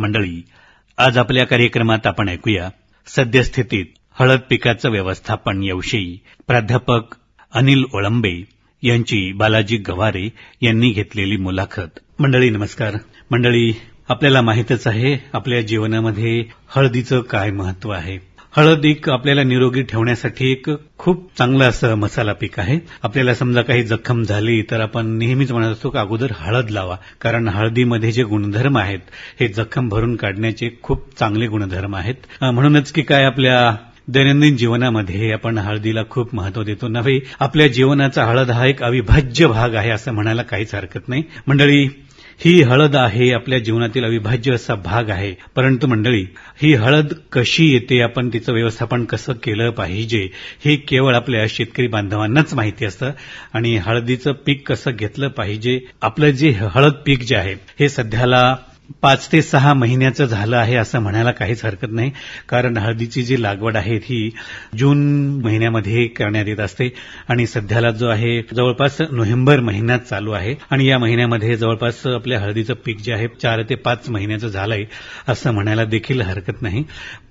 मंडळी आज आपल्या कार्यक्रमात आपण ऐकूया सद्यस्थितीत हळद पिकाचं व्यवस्थापन याविषयी प्राध्यापक अनिल ओळंबे यांची बालाजी गवारे यांनी घेतलेली मुलाखत. मंडळी नमस्कार. मंडळी आपल्याला माहितच आहे आपल्या जीवनामध्ये हळदीचं काय महत्त्व आहे? हळद एक आपल्याला निरोगी ठेवण्यासाठी एक खूप चांगलं असं मसाला पीक आहे. आपल्याला समजा काही जखम झाली तर आपण नेहमीच म्हणत असतो की अगोदर हळद लावा. कारण हळदीमध्ये जे गुणधर्म आहेत हे जखम भरून काढण्याचे खूप चांगले गुणधर्म आहेत. म्हणूनच की काय आपल्या दैनंदिन जीवनामध्ये आपण हळदीला खूप महत्त्व देतो. नव्हे आपल्या जीवनाचा हळद हा एक अविभाज्य भाग आहे असं म्हणायला काहीच हरकत नाही. मंडळी ही हळद आहे आपल्या जीवनातील अविभाज्य असा भाग आहे. परंतु मंडळी ही हळद कशी येते आपण तिचं व्यवस्थापन कसं केलं पाहिजे हे केवळ आपल्या शेतकरी बांधवांनाच माहिती असतं. आणि हळदीचं पीक कसं घेतलं पाहिजे आपलं जे हळद पीक जे आहे हे सध्याला पाच ते सहा महिन्याचं झालं आहे असं म्हणायला काहीच हरकत नाही. कारण हळदीची जी लागवड आहे ती जून महिन्यामध्ये करण्यात येत असते. आणि सध्याला जो आहे जवळपास नोव्हेंबर महिन्यात चालू आहे. आणि या महिन्यामध्ये जवळपास आपल्या हळदीचं पीक जे आहे चार ते पाच महिन्याचं झालंय असं म्हणायला देखील हरकत नाही.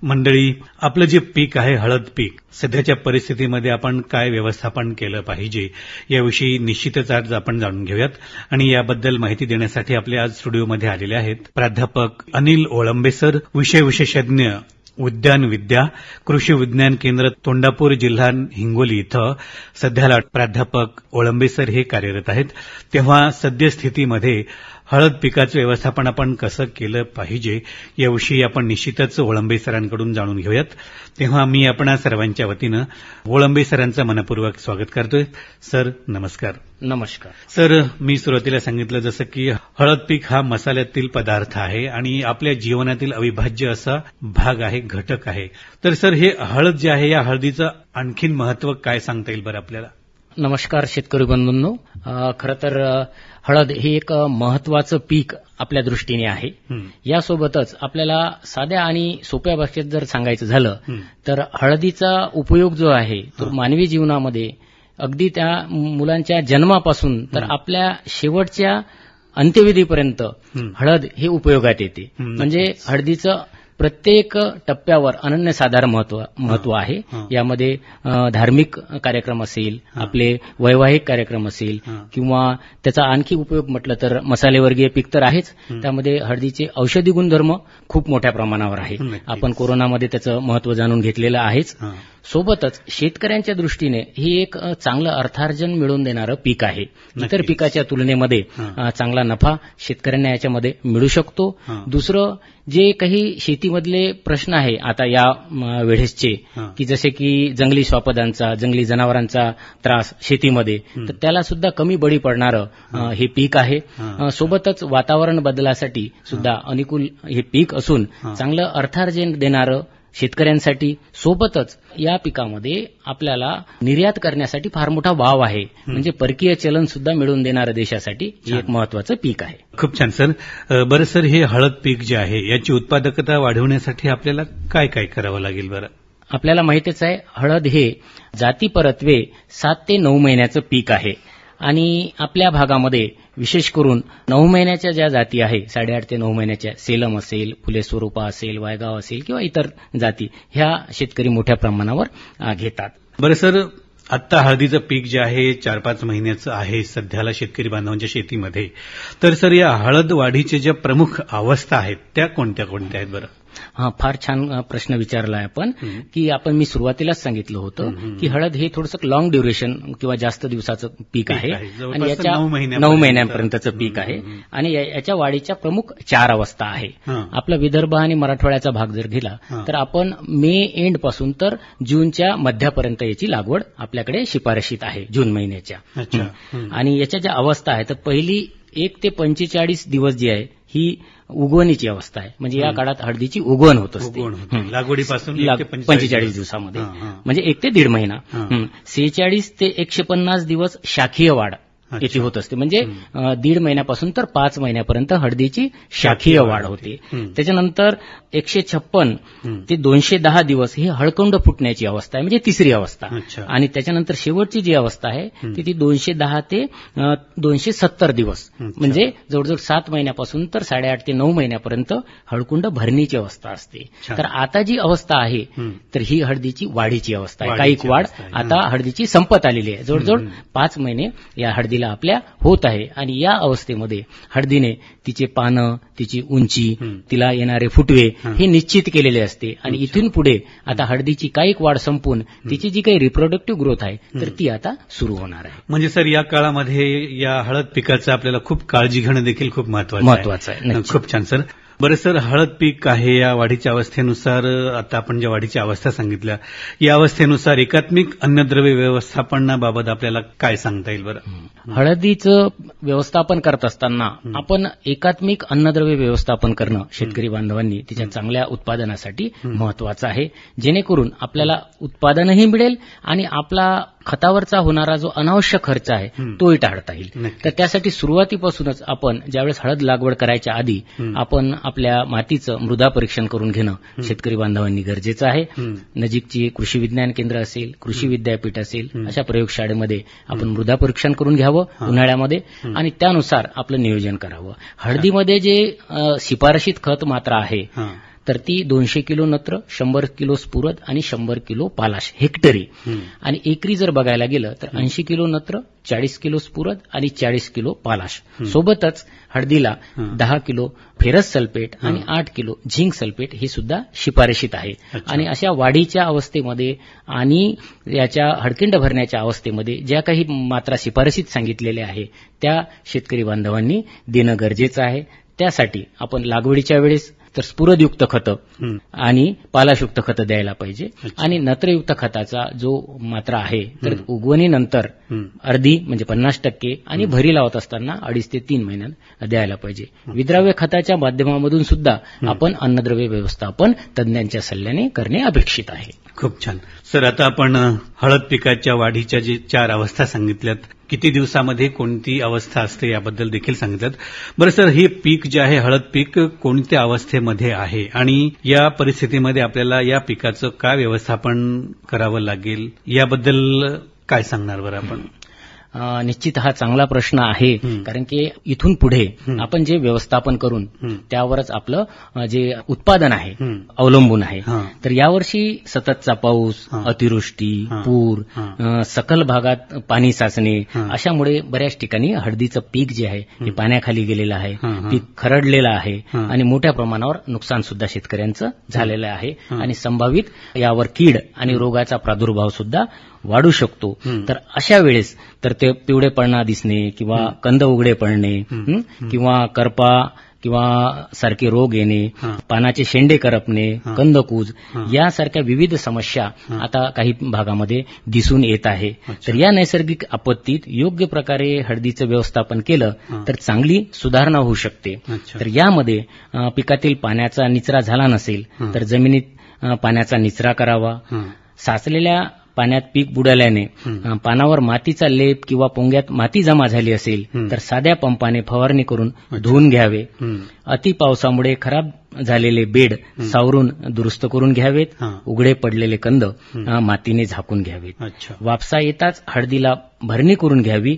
मंडळी आपलं जे पीक आहे हळद पीक सध्याच्या परिस्थितीमध्ये आपण काय व्यवस्थापन केलं पाहिजे याविषयी निश्चितच आज आपण जाणून घेऊयात. आणि याबद्दल माहिती देण्यासाठी आपले आज स्टुडिओमध्ये आलेले आहेत प्राध्यापक अनिल ओळंबेसर विषय विशेषज्ञ उद्यान विद्या कृषी विज्ञान केंद्र तोंडापूर जिल्हा हिंगोली इथं सध्याला प्राध्यापक ओळंबेसर हे कार्यरत आहेत. तेव्हा सद्यस्थितीमध्ये हळद पिकाचं व्यवस्थापन आपण कसं केलं पाहिजे याविषयी आपण निश्चितच ओळंबे सरांकडून जाणून घेऊयात. तेव्हा मी आपणा सर्वांच्या वतीनं ओळंबे सरांचं मनपूर्वक स्वागत करतोय. सर नमस्कार. नमस्कार. सर मी सुरुवातीला सांगितलं जसं की हळद पीक हा मसाल्यातील पदार्थ आहे आणि आपल्या जीवनातील अविभाज्य असा भाग आहे घटक आहे. तर सर हे हळद जे आहे या हळदीचं आणखीन महत्त्व काय सांगता येईल बरं आपल्याला? नमस्कार शेतकरी बंधूंनो खरं तर हळद हे एक महत्वाचं पीक आपल्या दृष्टीने आहे यासोबतच आपल्याला साध्या आणि सोप्या भाषेत जर सांगायचं झालं तर हळदीचा उपयोग जो आहे तो. मानवी जीवनामध्ये अगदी त्या मुलांच्या जन्मापासून तर. आपल्या शेवटच्या अंत्यविधीपर्यंत. हळद हे उपयोगात येते म्हणजे. हळदीचं प्रत्येक टप्प्यावर अनन्यसाधारण महत्त्व महत्त्व आहे. यामध्ये धार्मिक कार्यक्रम असेल. आपले वैवाहिक कार्यक्रम असेल. किंवा त्याचा आणखी उपयोग म्हटलं तर मसालेवर्गीय पीक तर आहेच. त्यामध्ये हळदीचे औषधी गुणधर्म खूप मोठ्या प्रमाणावर आहे. आपण कोरोनामध्ये त्याचं महत्त्व जाणून घेतलेलं आहेच. सोबतच शेतकऱ्यांच्या दृष्टीने ही एक चांगलं अर्थार्जन मिळवून देणारं पीक आहे इतर. पिकाच्या तुलनेमध्ये चांगला नफा शेतकऱ्यांना याच्यामध्ये मिळू शकतो. दुसरं जे काही शेतीमधले प्रश्न आहे आता या वेळेसचे. की जसे की जंगली श्वापदांचा जंगली जनावरांचा त्रास शेतीमध्ये. तर त्याला सुद्धा कमी बळी पडणारं हे पीक आहे सोबतच वातावरण बदलासाठी सुद्धा अनुकूल हे पीक असून. चांगलं अर्थार्जन देणारं शेतकऱ्यांसाठी सोबतच या पिकामध्ये आपल्याला निर्यात करण्यासाठी फार मोठा वाव आहे. म्हणजे परकीय चलन सुद्धा मिळवून देणारं देशासाठी हे एक. महत्वाचं पीक आहे. खूप छान सर. बरं सर हे हळद पीक जे आहे याची उत्पादकता वाढवण्यासाठी आपल्याला काय काय करावं लागेल बरं? आपल्याला माहितीच आहे हळद हे जाती परत्वे सात ते नऊ महिन्याचं पीक आहे. आणि आपल्या भागामध्ये विशेष करून नऊ महिन्याच्या ज्या जाती आहे साडेआठ ते नऊ महिन्याच्या सेलम असेल फुले स्वरूपा असेल वायगाव असेल किंवा इतर जाती ह्या शेतकरी मोठ्या प्रमाणावर घेतात. बरं सर आत्ता हळदीचं पीक जे आहे चार पाच महिन्याचं आहे सध्याला शेतकरी बांधवांच्या शेतीमध्ये. तर सर या हळद वाढीच्या ज्या प्रमुख अवस्था आहेत त्या कोणत्या कोणत्या आहेत बरं? हा फार छान प्रश्न विचारलाय आपण हं. की आपण मी सुरुवातीलाच सांगितलं होतं. की हळद हे थोडंसं लॉंग ड्युरेशन किंवा जास्त दिवसाचं पीक आहे आहे. आणि याच्या नऊ महिन्यापर्यंत. नऊ महिन्यांपर्यंतचं पीक आहे. आणि याच्या वाढीच्या प्रमुख चार अवस्था आहे. आपला विदर्भ आणि मराठवाड्याचा भाग जर हं. तर आपण मे एंडपासून तर जूनच्या मध्यापर्यंत याची लागवड आपल्याकडे शिफारशीत आहे जून महिन्याच्या. आणि याच्या ज्या अवस्था आहे तर पहिली एक ते पंचेचाळीस दिवस जी आहे ही उगवणीची अवस्था आहे म्हणजे या. काळात हळदीची उगवण होत असते. लागवडीपासून एक लाग- ते 45 पंचेचाळीस दिवस. दिवसामध्ये. म्हणजे एक ते दीड महिना. सेहेचाळीस ते एकशे पन्नास दिवस शाखीय वाढ याची होत असते म्हणजे दीड महिन्यापासून तर पाच महिन्यापर्यंत हळदीची शाखीय वाढ होते. त्याच्यानंतर एकशे छप्पन. ते दोनशे दहा दिवस ही हळकुंड फुटण्याची अवस्था आहे म्हणजे तिसरी अवस्था. आणि त्याच्यानंतर शेवटची जी अवस्था आहे ती ती दोनशे दहा ते दोनशे सत्तर दिवस. म्हणजे जवळजवळ सात महिन्यापासून तर साडेआठ ते नऊ महिन्यापर्यंत हळकुंड भरणीची अवस्था असते. तर आता जी अवस्था आहे. तर ही हळदीची वाढीची अवस्था आहे काही वाढ. आता हळदीची संपत आलेली आहे जवळजवळ पाच महिने या हळदीला आपल्या होत आहे. आणि या अवस्थेमध्ये हळदीने तिचे पानं तिची उंची. तिला येणारे फुटवे हं. निश्चित केलेले असते. आणि इथून पुढे आता हळदीची कायिक वाढ संपून तिची जी काही रिप्रोडक्टिव्ह ग्रोथ आहे तर ती आता सुरू होणार आहे. म्हणजे सर या काळामध्ये या हळद पिकाचं आपल्याला खूप काळजी घेणं देखील खूप महत्वाचं महत्वाचं आहे. खूप छान सर. बरं सर हळद पीक आहे या वाढीच्या अवस्थेनुसार आता आपण ज्या वाढीच्या अवस्था सांगितल्या या अवस्थेनुसार एकात्मिक अन्नद्रव्य व्यवस्थापनाबाबत आपल्याला काय सांगता येईल बरं? हळदीचं व्यवस्थापन करत असताना आपण एकात्मिक अन्नद्रव्य व्यवस्थापन करणं शेतकरी बांधवांनी तिच्या चांगल्या उत्पादनासाठी महत्वाचं आहे. जेणेकरून आपल्याला उत्पादनही मिळेल आणि आपला खतावरचा होणारा जो अनावश्यक खर्च आहे. तोही टाळता येईल. तर त्यासाठी सुरुवातीपासूनच आपण ज्यावेळेस हळद लागवड करायच्या आधी. आपण आपल्या मातीचं मृदा परीक्षण करून घेणं शेतकरी बांधवांनी गरजेचं आहे. नजीकची कृषी विज्ञान केंद्र असेल कृषी विद्यापीठ असेल. अशा प्रयोगशाळेमध्ये आपण मृदा परीक्षण करून घ्यावं उन्हाळ्यामध्ये आणि त्यानुसार आपलं नियोजन करावं हळदीमध्ये जे शिफारशीत खत मात्रा आहे. तर ती दोनशे किलो नत्र शंभर किलो स्फुरद आणि शंभर किलो पालाश हेक्टरी. आणि एकरी जर बघायला गेलं तर ऐंशी किलो नत्र चाळीस किलो स्फुरद आणि चाळीस किलो पालाश. सोबतच हळदीला. दहा किलो फेरस सल्फेट आणि आठ किलो झिंक सल्फेट हे सुद्धा शिफारशीत आहे. आणि अशा वाढीच्या अवस्थेमध्ये आणि याच्या हडकिंड भरण्याच्या अवस्थेमध्ये ज्या काही मात्रा शिफारशीत सांगितलेल्या आहे त्या शेतकरी बांधवांनी देणं गरजेचं आहे. त्यासाठी आपण लागवडीच्या वेळेस तर स्फुरदयुक्त खतं. आणि पालाशयुक्त खतं द्यायला पाहिजे. आणि नत्रयुक्त खताचा जो मात्रा आहे तर उगवणीनंतर. अर्धी म्हणजे पन्नास टक्के आणि भरी लावत असताना अडीच ते तीन महिन्यात द्यायला पाहिजे. विद्राव्य खताच्या माध्यमामधून सुद्धा आपण अन्नद्रव्य व्यवस्थापन तज्ज्ञांच्या सल्ल्याने करणे अपेक्षित आहे. खूप छान. सर आता आपण हळद पिकाच्या वाढीच्या जे चार अवस्था सांगितल्यात किती दिवसामध्ये कोणती अवस्था असते याबद्दल देखील सांगितलं बरं सर हे पीक जे आहे हळद पीक कोणत्या अवस्थेमध्ये आहे? आणि या परिस्थितीमध्ये आपल्याला या पिकाचं काय व्यवस्थापन करावं लागेल? याबद्दल काय सांगणार बरं आपण? निश्चित हा चांगला प्रश्न आहे. कारण की इथून पुढे. आपण जे व्यवस्थापन करून. त्यावरच आपलं जे उत्पादन आहे. अवलंबून आहे. तर यावर्षी सततचा पाऊस. अतिवृष्टी. पूर सकल भागात पाणी साचणे. अशामुळे बऱ्याच ठिकाणी हळदीचं पीक जे आहे हे पाण्याखाली गेलेलं आहे. पीक खरडलेलं आहे. आणि मोठ्या प्रमाणावर नुकसान सुद्धा शेतकऱ्यांचं झालेलं आहे. आणि संभावित यावर कीड आणि रोगाचा प्रादुर्भाव सुद्धा वाढू शकतो. तर अशा वेळेस तर ते पिवळेपणा दिसणे किंवा कंद उघडे पडणे? किंवा करपा किंवा सारखे रोग येणे. पानाचे शेंडे करपणे. कंदकूज. यासारख्या विविध समस्या आता काही भागामध्ये दिसून येत आहे तर या नैसर्गिक आपत्तीत योग्य प्रकारे हळदीचं व्यवस्थापन केलं. तर चांगली सुधारणा होऊ शकते. तर यामध्ये पिकातील पाण्याचा निचरा झाला नसेल. तर जमिनीत पाण्याचा निचरा करावा. साचलेल्या पाण्यात पीक बुडाल्याने पानावर मातीचा लेप किंवा पोंग्यात माती जमा झाली असेल. तर साध्या पंपाने फवारणी करून धुवून घ्यावे. अति पावसामुळे खराब झालेले बेड सावरून दुरुस्त करून घ्यावेत. उघडे पडलेले कंद मातीने झाकून घ्यावेत. वापसा येताच हळदीला भरणी करून घ्यावी.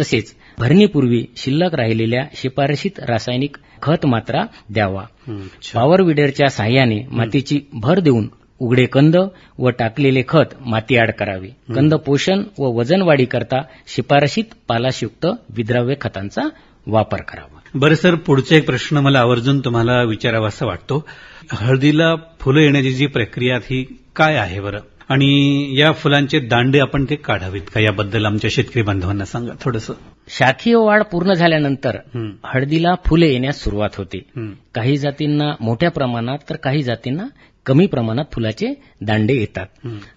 तसेच भरणीपूर्वी शिल्लक राहिलेल्या शिफारशीत रासायनिक खत मात्रा द्यावा. पॉवर विडरच्या साह्याने मातीची भर देऊन उघडे कंद व टाकलेले खत माती आड करावे कंद पोषण व वजन वाढी करता शिफारशीत पालाशयुक्त विद्राव्य खतांचा वापर करावा. बरं सर पुढचा एक प्रश्न मला आवर्जून तुम्हाला विचारावासा वाटतो. हळदीला फुलं येण्याची जी प्रक्रिया ही काय आहे बरं? आणि या फुलांचे दांडे आपण ते काढावेत का? याबद्दल आमच्या शेतकरी बांधवांना सांगा थोडस. शाखीय वाढ पूर्ण झाल्यानंतर हळदीला फुले येण्यास सुरुवात होते. काही जातींना मोठ्या प्रमाणात तर काही जातींना कमी प्रमाणात फुलाचे दांडे येतात.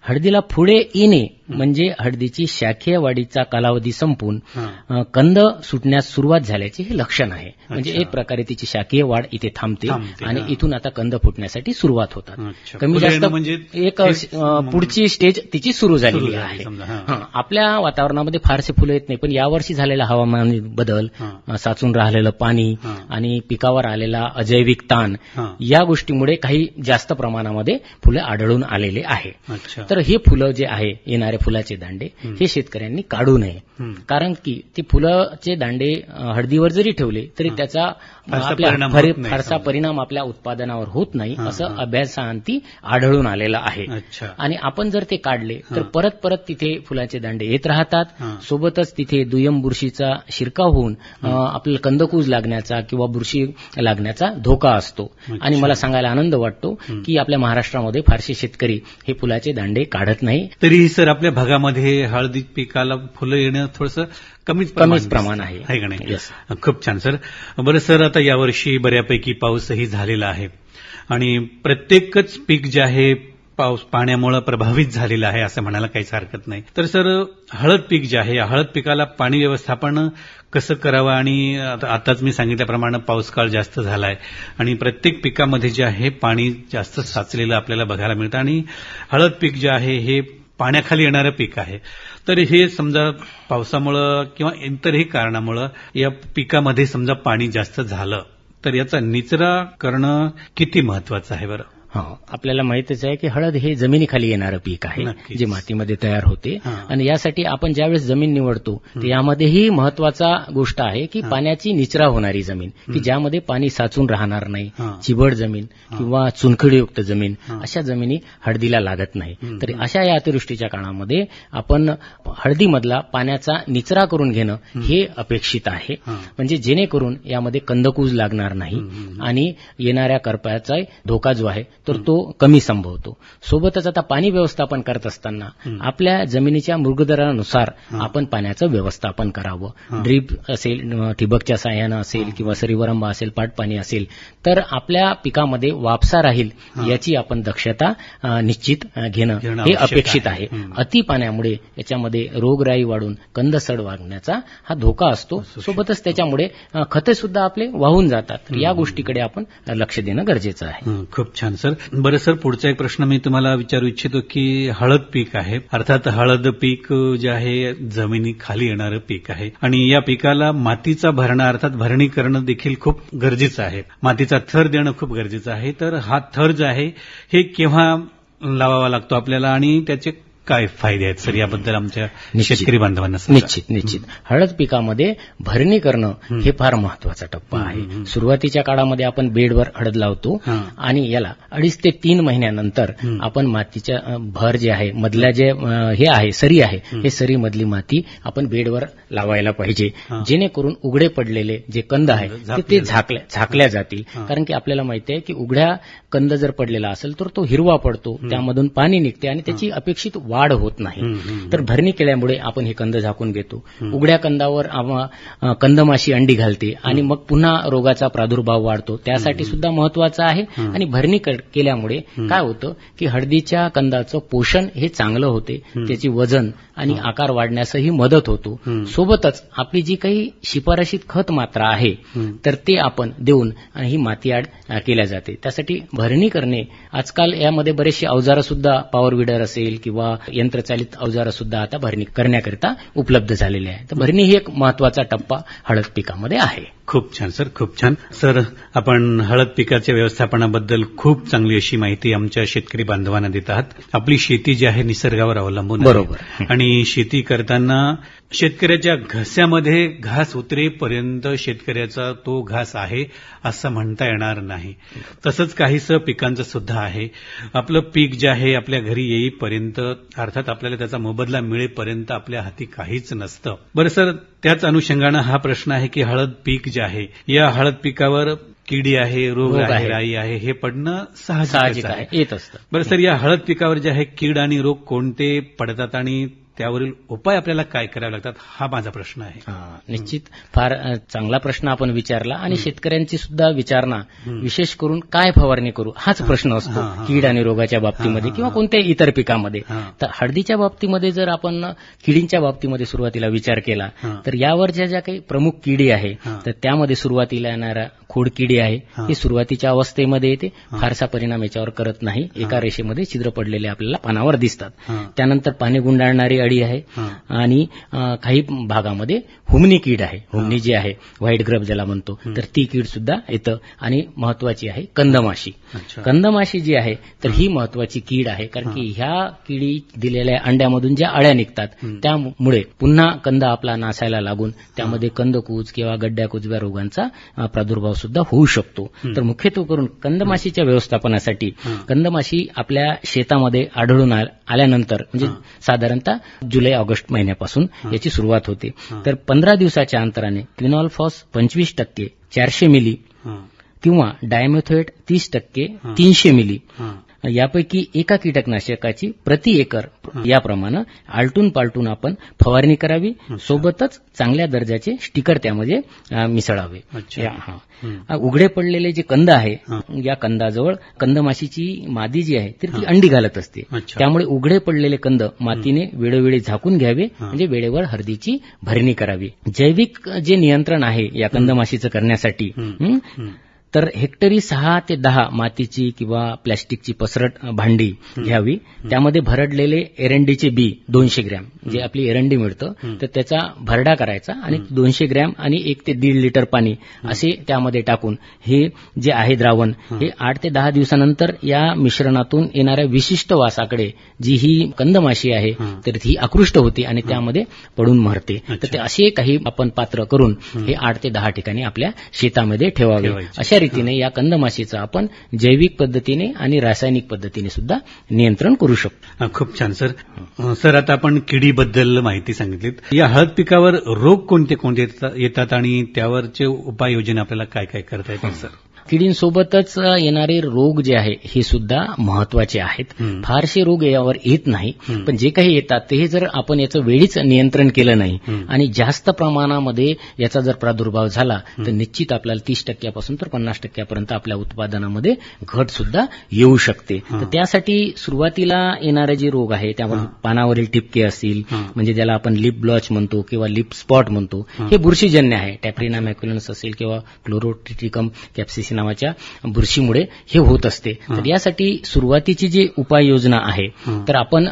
हळदीला फुले येणे म्हणजे हळदीची शाखीय वाढीचा कालावधी संपून कंद सुटण्यास सुरुवात झाल्याचे हे लक्षण आहे. म्हणजे एक प्रकारे तिची शाखीय वाढ इथे थांबते आणि. इथून आता कंद फुटण्यासाठी सुरुवात होतात. कमी जास्त म्हणजे एक पुढची स्टेज तिची सुरू झालेली आहे. आपल्या वातावरणामध्ये फारसे फुलं येत नाही पण यावर्षी झालेला हवामान बदल साचून राहिलेलं पाणी. आणि पिकावर आलेला अजैविक ताण. या गोष्टीमुळे काही जास्त प्रमाणामध्ये फुले आढळून आलेले आहे तर हे फुलं जे आहे येणारे फुलाचे दांडे हं. शेतकऱ्यांनी काढू नये. कारण की ते फुलाचे दांडे हळदीवर जरी ठेवले तरी. त्याचा फारसा परिणाम आपल्या उत्पादनावर होत नाही असं. अभ्यासांती आढळून आलेलं आहे आणि आपण जर ते काढले तर. परत परत तिथे फुलाचे दांडे येत राहतात. सोबतच तिथे दुय्यम बुरशीचा शिरकाव होऊन आपल्याला कंदकूज लागण्याचा किंवा बुरशी लागण्याचा धोका असतो. आणि मला सांगायला आनंद वाटतो. की आपल्या महाराष्ट्रामध्ये फारसे शेतकरी हे फुलाचे दांडे काढत नाही. तरीही सर आपल्या भागामध्ये हळदी पिकाला फुलं येणं थोडस कमीच कमीच. प्रमाण आहे. खूप छान सर. बरं सर आता यावर्षी बऱ्यापैकी पाऊसही झालेला आहे. आणि प्रत्येकच पीक जे आहे पाऊस पाण्यामुळे प्रभावित झालेलं आहे असं म्हणायला काहीच हरकत नाही. तर सर हळद पीक जे आहे हळद पिकाला पाणी व्यवस्थापन कसं करावं? आणि आताच मी सांगितल्याप्रमाणे पाऊसकाळ जास्त झालाय आणि प्रत्येक पिकामध्ये जे आहे पाणी जास्त साचलेलं आपल्याला बघायला मिळतं. आणि हळद पीक जे आहे हे पाण्याखाली येणारं पीक आहे. तर हे समजा पावसामुळं किंवा इतरही कारणामुळं या पिकामध्ये समजा पाणी जास्त झालं तर याचा निचरा करणं किती महत्वाचं आहे बरं? आपल्याला माहितच आहे की हळद हे जमिनीखाली येणारं पीक आहे. जे मातीमध्ये तयार होते. आणि यासाठी आपण ज्यावेळेस जमीन निवडतो तर यामध्येही महत्त्वाचा गोष्ट आहे की पाण्याची निचरा होणारी जमीन की ज्यामध्ये पाणी साचून राहणार नाही. चिबड जमीन किंवा चुनखडीयुक्त जमीन. अशा जमिनी हळदीला लागत नाही. तरी अशा या अतिवृष्टीच्या काळामध्ये आपण हळदीमधला पाण्याचा निचरा करून घेणं हे अपेक्षित आहे. म्हणजे जेणेकरून यामध्ये कंदकूज लागणार नाही. आणि येणाऱ्या करपाचा धोका जो आहे तर तो कमी संभवतो सोबतच आता पाणी व्यवस्थापन करत असताना. आपल्या जमिनीच्या मृगदरानुसार. आपण पाण्याचं व्यवस्थापन करावं. ड्रीप असेल ठिबकच्या साह्यानं असेल किंवा सरीवरंबा असेल पाटपाणी असेल तर आपल्या पिकामध्ये वापसा राहील. याची आपण दक्षता निश्चित घेणं हे अपेक्षित आहे. अति पाण्यामुळे याच्यामध्ये रोगराई वाढून कंदसड वाढण्याचा हा धोका असतो. सोबतच त्याच्यामुळे खते सुद्धा आपले वाहून जातात या गोष्टीकडे आपण लक्ष देणं गरजेचं आहे खूप छान सर बरं सर पुढचा एक प्रश्न मी तुम्हाला विचारू इच्छितो की हळद पीक आहे. अर्थात हळद पीक जे आहे जमिनी खाली येणारं पीक आहे. आणि या पिकाला मातीचा भरणा अर्थात भरणी करणं देखील खूप गरजेचं आहे. मातीचा थर देणं खूप गरजेचं आहे. तर हा थर जो आहे हे केव्हा लावावा लागतो आपल्याला? आणि त्याचे काय फायदे आहेत सर याबद्दल आमच्या. शेतकरी बांधवांना. निश्चित निश्चित हळद पिकामध्ये भरणी करणं हे फार महत्त्वाचा टप्पा आहे. सुरुवातीच्या काळामध्ये आपण बेडवर हळद लावतो. आणि याला अडीच ते तीन महिन्यानंतर. आपण मातीच्या भर जे आहे मधल्या जे हे आहे सरी आहे हं. सरी मधली माती आपण बेडवर लावायला पाहिजे. जेणेकरून उघडे पडलेले जे कंद आहे ते- झाकले ते झाकल्या झाकल्या जातील. कारण की आपल्याला माहिती आहे की उघड्या कंद जर पडलेला असेल तर तो हिरवा पडतो त्यामधून पाणी निघते आणि त्याची अपेक्षित वाढ होत नाही तर भरणी केल्यामुळे आपण हे कंद झाकून घेतो. उघड्या कंदावर कंदमाशी अंडी घालते आणि मग पुन्हा रोगाचा प्रादुर्भाव वाढतो त्यासाठी सुद्धा महत्वाचं आहे. आणि भरणी केल्यामुळे. काय होतं की हळदीच्या कंदाचं पोषण हे चांगलं होते. त्याची वजन आणि आकार वाढण्यासही मदत होतो. सोबतच आपली जी काही शिफारशीत खत मात्रा आहे. तर ते आपण देऊन ही माती आड केल्या जाते. त्यासाठी भरणी करणे आजकाल यामध्ये बरेचसे अवजारं सुद्धा पॉवर विडर असेल किंवा यंत्रचालित अवजारं सुद्धा आता भरणी करण्याकरिता उपलब्ध झालेले आहे. तर भरणी ही एक महत्त्वाचा टप्पा हळद पिकामध्ये आहे. खूप छान सर खूप छान. सर आपण हळद पिकाच्या व्यवस्थापनाबद्दल खूप चांगली अशी माहिती आमच्या शेतकरी बांधवांना देत आहात. आपली शेती जी आहे निसर्गावर अवलंबून. बरोबर. आणि शेती करताना शेतकऱ्याच्या घस्यामध्ये घास उतरेपर्यंत शेतकऱ्याचा तो घास आहे असं म्हणता येणार नाही. तसंच काहीसं पिकांचं सुद्धा आहे. आपलं पीक जे आहे आपल्या घरी येईपर्यंत अर्थात आपल्याला त्याचा मोबदला मिळेपर्यंत आपल्या हाती काहीच नसतं. बरं सर त्याच अनुषंगानं हा प्रश्न आहे की हळद पीक जे आहे या हळद पिकावर किडी आहे रोग आहे. राई आहे हे पडणं साहजिक आहे. आहे. येत असतं. बरं सर या हळद पिकावर जे आहे कीड आणि रोग कोणते पडतात आणि त्यावरील उपाय आपल्याला काय करावे लागतात हा माझा प्रश्न आहे हा, निश्चित फार चांगला प्रश्न आपण विचारला आणि शेतकऱ्यांची सुद्धा विचारणा विशेष करून काय फवारणी करू हाच प्रश्न असतो. कीड आणि रोगाच्या बाबतीमध्ये किंवा. कोणत्याही इतर पिकामध्ये. तर हळदीच्या बाबतीमध्ये जर आपण किडींच्या बाबतीमध्ये सुरुवातीला विचार केला. तर यावरच्या ज्या काही प्रमुख किडी आहे. तर त्यामध्ये सुरुवातीला येणारा खोडकिडी आहे हा. सुरुवातीच्या अवस्थेमध्ये येते. फारसा परिणाम याच्यावर करत नाही एका रेषेमध्ये छिद्र पडलेले आपल्याला पानावर दिसतात. त्यानंतर पाणी गुंडाळणारी अळी आहे. आणि काही भागामध्ये हुमणी कीड आहे हुमणी जी आहे व्हाईट ग्रब ज्याला म्हणतो तर ती कीड सुद्धा येतं आणि महत्वाची आहे कंदमाशी कंदमाशी जी आहे तर ही महत्वाची कीड आहे कारण की ह्या किडी दिलेल्या अंड्यामधून ज्या अळ्या निघतात. त्यामुळे पुन्हा कंद आपला नासायला लागून त्यामध्ये कंदकूज किंवा गड्ड्या कुजव्या रोगांचा प्रादुर्भाव सुद्धा होऊ शकतो. तर मुख्यत्वे करून कंदमाशीच्या व्यवस्थापनासाठी. कंदमाशी आपल्या शेतामध्ये आढळून आल्यानंतर म्हणजे. साधारणतः जुलै ऑगस्ट महिन्यापासून. याची सुरुवात होते. तर पंधरा दिवसाच्या अंतराने क्विनॉल्फॉस पंचवीस टक्के चारशे मिली. किंवा डायमेथोएट तीस टक्के. तीनशे मिली. यापैकी एका कीटकनाशकाची प्रति एकर. याप्रमाणे आलटून पालटून आपण फवारणी करावी. सोबतच चांगल्या दर्जाचे स्टिकर त्यामध्ये मिसळावे उघडे पडलेले जे कंद आहे. या कंदाजवळ कंदमाशीची मादी जी आहे तर ती. अंडी घालत असते. त्यामुळे उघडे पडलेले कंद मातीने वेळोवेळी झाकून घ्यावे. म्हणजे वेळेवर हळदीची भरणी करावी जैविक जे नियंत्रण आहे या कंदमाशीचं करण्यासाठी. तर हेक्टरी सहा ते दहा मातीची किंवा प्लॅस्टिकची पसरट भांडी घ्यावी. त्यामध्ये भरडलेले एरंडीचे बी दोनशे ग्रॅम जे आपली एरंडी मिळतं. तर त्याचा भरडा करायचा आणि दोनशे ग्रॅम आणि एक ते दीड लिटर पाणी असे त्यामध्ये टाकून हे जे आहे द्रावण हे आठ ते दहा दिवसानंतर या मिश्रणातून येणाऱ्या विशिष्ट वासाकडे जी ही कंदमाशी आहे. तर ती आकृष्ट होते आणि त्यामध्ये पडून मरते. तर. ते असे काही आपण पात्र करून हे आठ ते दहा ठिकाणी आपल्या शेतामध्ये ठेवावे. अशा रीतीने या कंदमाशीचं आपण जैविक पद्धतीने आणि रासायनिक पद्धतीने सुद्धा नियंत्रण करू शकतो. खूप छान सर. सर आता आपण किडीबद्दल माहिती सांगितलीत. या हळद पिकावर रोग कोणते कोणते येतात आणि त्यावरचे उपाययोजना आपल्याला काय काय करता येतात सर? किडींसोबतच येणारे रोग जे आहे हे सुद्धा महत्त्वाचे आहेत. फारसे रोग यावर येत नाही. पण जे काही येतात ते जर आपण याचं वेळीच नियंत्रण केलं नाही. आणि जास्त प्रमाणामध्ये याचा जर प्रादुर्भाव झाला तर निश्चित आपल्याला तीस टक्क्यापासून तर पन्नास टक्क्यापर्यंत आपल्या उत्पादनामध्ये घट सुद्धा येऊ शकते. तर त्यासाठी सुरुवातीला येणारे जे रोग आहे त्यामध्ये पानावरील टिपके असतील. म्हणजे ज्याला आपण लिप ब्लॉच म्हणतो किंवा लिप स्पॉट म्हणतो हे बुरशीजन्य आहे टॅप्रिना मॅक्युलन्स असेल किंवा क्लोरोटिटिकम कॅप्सिसी नावाच्या बुरशीमुळे हे होत असते तर यासाठी सुरुवातीची जी उपाययोजना आहे. तर आपण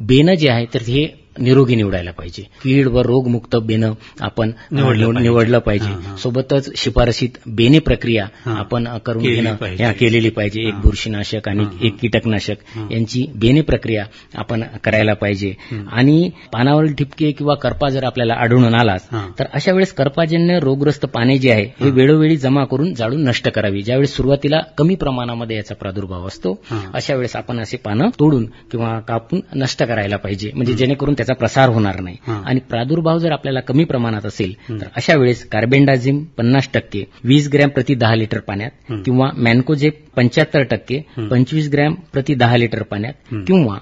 बेनं जे आहे तर हे निरोगी निवडायला पाहिजे कीड व रोगमुक्त बेनं आपण निवडलं निवड- पाहिजे. सोबतच शिफारसीत बेने प्रक्रिया. आपण करून घेणं केलेली पाहिजे एक. बुरशीनाशक आणि एक कीटकनाशक. यांची बेने प्रक्रिया आपण करायला पाहिजे. आणि पानावरील ठिपके किंवा करपा जर आपल्याला आढळून आलाच. तर अशा वेळेस करपाजन्य रोगग्रस्त पाने जे आहे हे वेळोवेळी जमा करून जाळून नष्ट करावी ज्यावेळेस सुरुवातीला कमी प्रमाणामध्ये याचा प्रादुर्भाव असतो. अशा वेळेस आपण असे पानं तोडून किंवा कापून नष्ट करायला पाहिजे म्हणजे जेणेकरून त्याचा प्रसार होणार नाही. आणि प्रादुर्भाव जर आपल्याला कमी प्रमाणात असेल तर अशा वेळेस कार्बेंडाझिम पन्नास टक्के वीस ग्रॅम प्रति दहा लिटर पाण्यात. किंवा मॅन्कोजेप पंच्याहत्तर टक्के. पंचवीस ग्रॅम प्रति दहा लिटर पाण्यात. किंवा.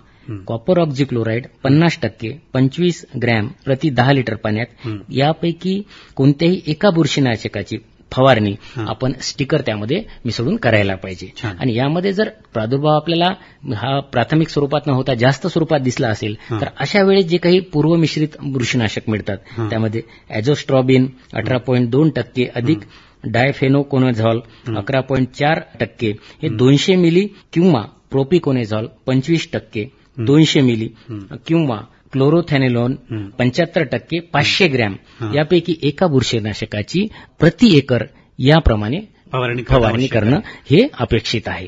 कॉपर ऑक्झिक्लोराईड पन्नास टक्के पंचवीस ग्रॅम प्रति दहा लिटर पाण्यात. यापैकी कोणत्याही एका बुरशीनाशकाची फवारणी. आपण स्टिकर त्यामध्ये मिसळून करायला पाहिजे. आणि यामध्ये जर प्रादुर्भाव आपल्याला हा प्राथमिक स्वरूपात न होता जास्त स्वरूपात दिसला असेल. तर अशा वेळेस जे काही पूर्वमिश्रित बुरशीनाशक मिळतात. त्यामध्ये ॲझोस्ट्रॉबिन अठरा पॉईंट दोन टक्के अधिक डायफेनोकोनझॉल अकरा पॉईंट चार टक्के हे दोनशे मिली किंवा प्रोपिकोनेझॉल पंचवीस टक्के दोनशे मिली किंवा क्लोरोथॅनेलॉन. पंच्याहत्तर टक्के पाचशे ग्रॅम. यापैकी एका बुरशीनाशकाची प्रति एकर याप्रमाणे फवारणी करणं हे अपेक्षित आहे.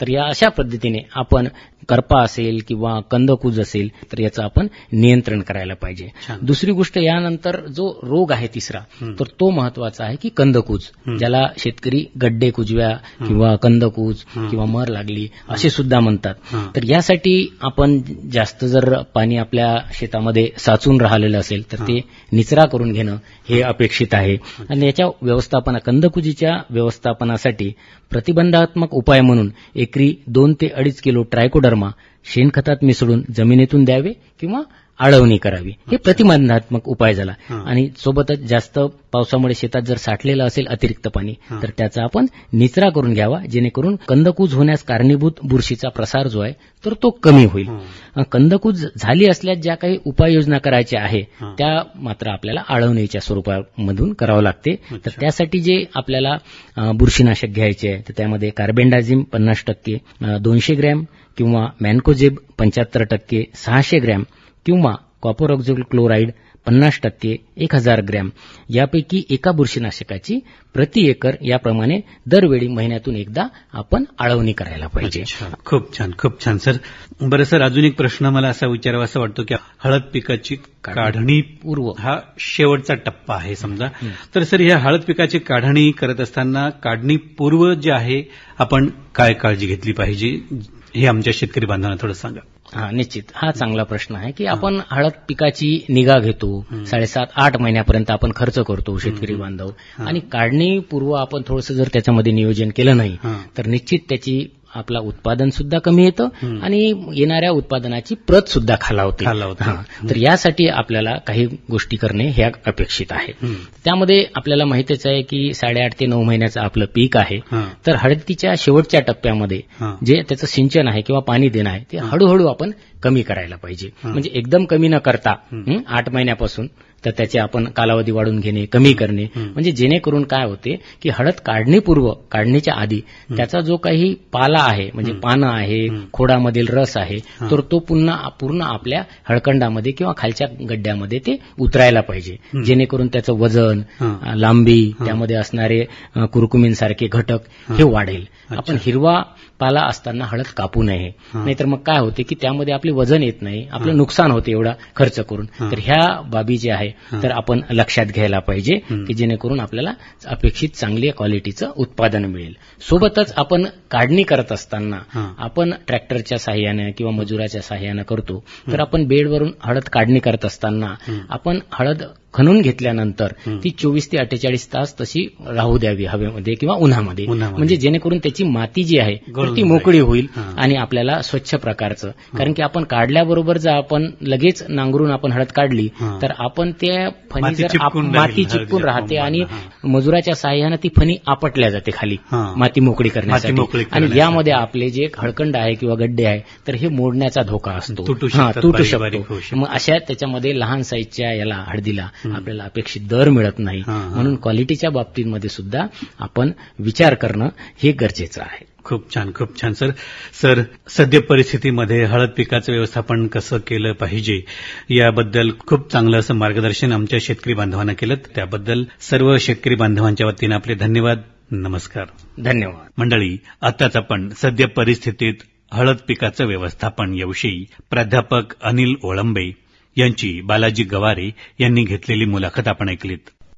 तर या अशा पद्धतीने आपण करपा असेल किंवा कंदकूज असेल तर याचं आपण नियंत्रण करायला पाहिजे. दुसरी गोष्ट यानंतर जो रोग आहे तिसरा. तर तो महत्त्वाचा आहे की कंदकूज. ज्याला शेतकरी गड्डे कुजव्या किंवा कंदकूज. किंवा मर लागली असे सुद्धा म्हणतात. तर यासाठी आपण जास्त जर पाणी आपल्या शेतामध्ये साचून राहिलेलं असेल तर ते निचरा करून घेणं हे अपेक्षित आहे. आणि याच्या व्यवस्थापना कंदकुजीच्या व्यवस्थापनासाठी प्रतिबंधात्मक उपाय म्हणून एकरी दोन ते अडीच किलो ट्रायकोडर्मा शेणखतात मिसळून जमिनीतून द्यावे किंवा आळवणी करावी हे प्रतिबंधात्मक उपाय झाला. आणि सोबतच जास्त पावसामुळे शेतात जर साठलेलं असेल अतिरिक्त पाणी. तर त्याचा आपण निचरा करून घ्यावा जेणेकरून कंदकूज होण्यास कारणीभूत बुरशीचा प्रसार जो आहे तर तो कमी होईल कंदकूज झाली असल्यास ज्या काही उपाययोजना करायच्या आहे. त्या मात्र आपल्याला आळवणीच्या स्वरूपामधून करावं लागते तर. त्यासाठी जे आपल्याला बुरशीनाशक घ्यायचे आहे तर त्यामध्ये कार्बेंडाझिम पन्नास टक्के दोनशे ग्रॅम किंवा मॅन्कोजेब पंच्याहत्तर टक्के सहाशे ग्रॅम किंवा कॉपर ऑक्झिल क्लोराईड पन्नास टक्के एक हजार ग्रॅम. यापैकी एका बुरशीनाशकाची प्रति एकर याप्रमाणे दरवेळी महिन्यातून एकदा आपण आळवणी करायला पाहिजे. खूप छान खूप छान. सर बरं सर अजून एक प्रश्न मला असा विचारावा असं वाटतो की हळद पिकाची काढणी पूर्व. हा शेवटचा टप्पा आहे समजा. तर सर ह्या हळद पिकाची काढणी करत असताना काढणी पूर्व जे आहे आपण काय काळजी घेतली पाहिजे? हे आमच्या शेतकरी बांधवांना थोडं सांगा हा निश्चित हा चांगला प्रश्न आहे की आपण हळद पिकाची निगा घेतो. साडेसात आठ महिन्यापर्यंत आपण खर्च करतो शेतकरी बांधव. आणि काढणीपूर्व आपण थोडंसं जर त्याच्यामध्ये नियोजन केलं नाही. तर निश्चित त्याची आपला उत्पादन सुद्धा कमी येतं. आणि येणाऱ्या उत्पादनाची प्रत सुद्धा खालावते. तर यासाठी आपल्याला काही गोष्टी करणे ह्या अपेक्षित आहे. त्यामध्ये आपल्याला माहितीच आहे की साडेआठ ते नऊ महिन्याचं आपलं पीक आहे. तर हळदीच्या शेवटच्या टप्प्यामध्ये. जे त्याचं सिंचन आहे किंवा पाणी देणं आहे ते हळूहळू आपण कमी करायला पाहिजे. म्हणजे एकदम कमी न करता आठ महिन्यापासून तर त्याचे आपण कालावधी वाढून घेणे कमी करणे. म्हणजे जेणेकरून काय होते की हळद काढणीपूर्व काढणीच्या आधी त्याचा जो काही पाला आहे म्हणजे पानं आहे. खोडामधील रस आहे. तर तो पुन्हा पूर्ण आपल्या हळकंडामध्ये किंवा खालच्या गड्ड्यामध्ये ते उतरायला पाहिजे. जेणेकरून त्याचं वजन लांबी. त्यामध्ये असणारे कुरकुमींसारखे घटक हा. वाढेल. आपण हिरवा पाला असताना हळद कापू नये. नाहीतर मग काय होते की त्यामध्ये आपले वजन येत नाही आपलं. नुकसान होते एवढा खर्च करून. तर ह्या बाबी जे आहे. तर आपण लक्षात घ्यायला पाहिजे. की जेणेकरून आपल्याला अपेक्षित चांगल्या क्वालिटीचं उत्पादन मिळेल सोबतच आपण काढणी करत असताना. आपण ट्रॅक्टरच्या साह्याने किंवा मजुराच्या साह्याने करतो तर आपण बेडवरून हळद काढणी करत असताना. आपण हळद खणून घेतल्यानंतर. ती चोवीस ते अठ्ठेचाळीस तास तशी राहू द्यावी हवेमध्ये किंवा उन्हामध्ये. म्हणजे जेणेकरून त्याची माती जी आहे ती. मोकळी होईल. आणि आपल्याला स्वच्छ प्रकारचं कारण की आपण काढल्याबरोबर जर आपण लगेच नांगरून आपण हळद काढली. तर आपण त्या फणी माती जर चिपकून माती राहते आणि. मजुराच्या साह्यानं ती फणी आपटल्या जाते खाली. माती मोकळी करण्यासाठी आणि. यामध्ये आपले जे हळकंड आहे किंवा गड्डे आहे तर हे मोडण्याचा धोका असतो तुटू शकतो. मग अशा त्याच्यामध्ये लहान साईजच्या याला हळदीला. आपल्याला अपेक्षित दर मिळत नाही. म्हणून क्वालिटीच्या बाबतीमध्ये सुद्धा आपण विचार करणं हे गरजेचं आहे. खूप छान खूप छान. सर सर सद्य परिस्थितीमध्ये हळद पिकाचं व्यवस्थापन कसं केलं पाहिजे? याबद्दल खूप चांगलं असं मार्गदर्शन आमच्या शेतकरी बांधवांना केलं. त्याबद्दल सर्व शेतकरी बांधवांच्या वतीनं आपले धन्यवाद. नमस्कार. धन्यवाद. मंडळी आताच आपण सद्य परिस्थितीत हळद पिकाचं व्यवस्थापन याविषयी प्राध्यापक अनिल ओळंबे यांची बालाजी गवारे यांनी घेतलेली मुलाखत आपण ऐकलीत.